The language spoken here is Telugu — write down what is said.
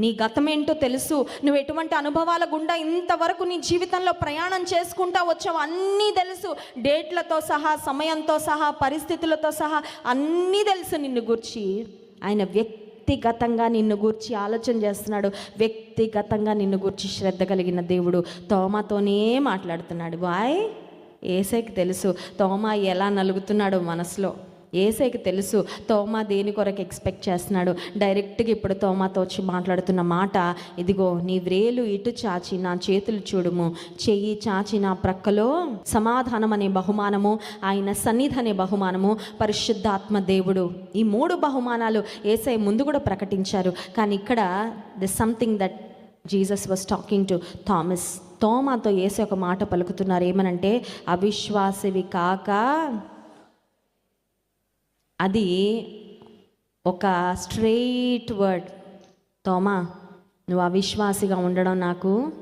నీ గతమేంటో తెలుసు. నువ్వు ఎటువంటి అనుభవాల గుండా ఇంతవరకు నీ జీవితంలో ప్రయాణం చేసుకుంటా వచ్చావు అన్నీ తెలుసు. డేట్లతో సహా సమయంతో సహా పరిస్థితులతో సహా అన్నీ తెలుసు నిన్ను గురించి. ఆయన వ్యక్తిగతంగా నిన్ను గూర్చి ఆలోచన చేస్తున్నాడు. వ్యక్తిగతంగా నిన్ను గూర్చి శ్రద్ధ కలిగిన దేవుడు తోమాతోనే మాట్లాడుతున్నాడు. వాయ్ ఏసైకి తెలుసు. తోమా ఎలా నలుగుతున్నాడో మనసులో. ఏసైకి తెలుసు తోమా దేని కొరకు ఎక్స్పెక్ట్ చేస్తున్నాడు? డైరెక్ట్గా ఇప్పుడు తోమాతో వచ్చి మాట్లాడుతున్న మాట ఇదిగో నీ వ్రేలు ఇటు చాచి నా చేతులు చూడుము. చెయ్యి చాచి నా ప్రక్కలో. సమాధానం అనే బహుమానము ఆయన సన్నిధి అనే బహుమానము పరిశుద్ధాత్మ దేవుడు. ఈ మూడు బహుమానాలు ఏసై ముందు కూడా ప్రకటించారు. కానీ ఇక్కడ the something that Jesus was talking to Thomas తోమాతో ఏసే ఒక మాట పలుకుతున్నారు. ఏమనంటే అవిశ్వాసివి కాక అది ఒక స్ట్రెయిట్ వర్డ్. తోమా నువ్వు అవిశ్వాసిగా ఉండడం నాకు.